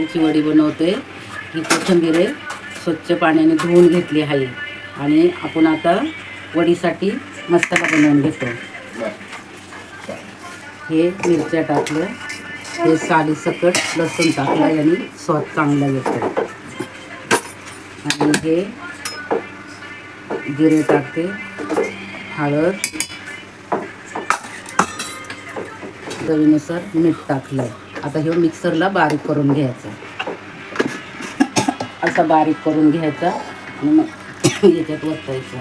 कोथिंबीरची वडी बनवते. ही कोथिंबीर स्वच्छ पाण्याने धुवून घेतली आहे. आणि आपण आता वडीसाठी मसाला बनवून घेतो. हे मिरच्या टाकलं हे साली सकट लसूण टाकलं आणि स्वाद चांगला येतो. आणि हे जिरे टाकते. हळद. चवीनुसार मीठ टाकलं. आता हे मिक्सरला बारीक करून घ्यायचा. असा बारीक करून घ्यायचा आणि मग याच्यात वतायचा.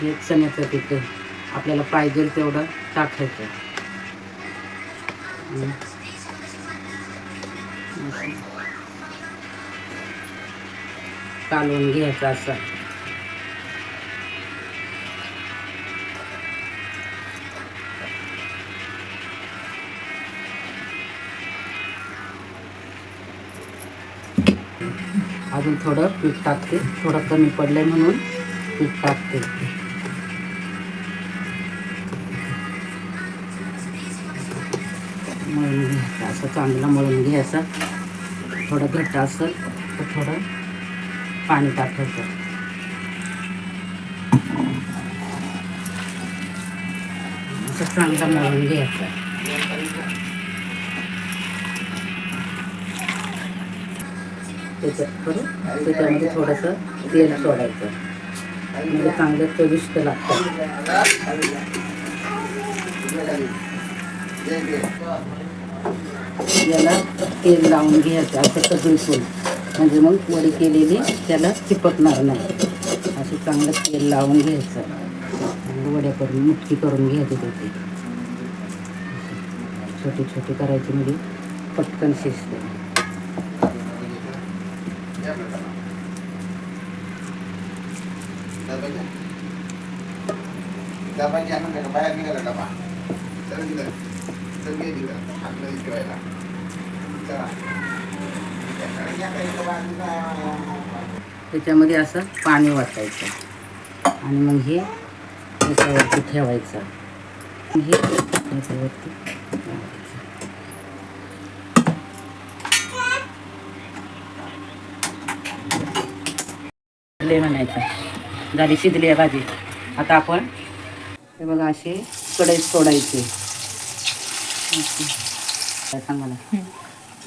हे चण्याचं पीठ आपल्याला पाहिजे तेवढं टाकायचं. हम्म. कालवून घ्यायचं असं. अजून थोडं पीठ टाकते. थोडं कमी पडलं आहे म्हणून पीठ टाकते. मळून घ्यायचं असं चांगलं मळून घ्यायचं थोडं घट्ट असेल तर थोडं पाणी टाकायचं. असं चांगलं मळून घ्यायचं त्याच्यात करून त्याच्यामध्ये थोडंसं तेल सोडायचं. म्हणजे चांगलं चविष्ट लागतं. याला तेल लावून घ्यायचं असं सगळीकडून म्हणजे मग वडी केलेली त्याला चिपकणार नाही. असं चांगलं तेल लावून घ्यायचं. आणि वड्या करून मुटकी करून घ्यायची त्याची. छोटी छोटी करायची म्हणजे पटकन शिजते. डबा घ्या ना का बाहेर निघाला डबा चला आपलं ठेवायला चला त्याच्यामध्ये असं पाणी वाटायचं आणि मग हे याच्यावरती ठेवायचं. हे याच्यावरती लय म्हणायचं. झाली शिजली आहे भाजी. आता आपण हे बघा असे कढईत सोडायचे. काय सांगा मला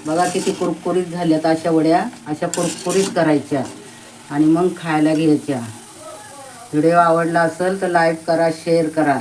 बघा किती कुरकुरीत झाल्यात अशा वड्या. अशा कुरकुरीत करायच्या. आणि मग खायला घ्यायच्या. व्हिडिओ आवडला असेल तर लाईक करा शेअर करा.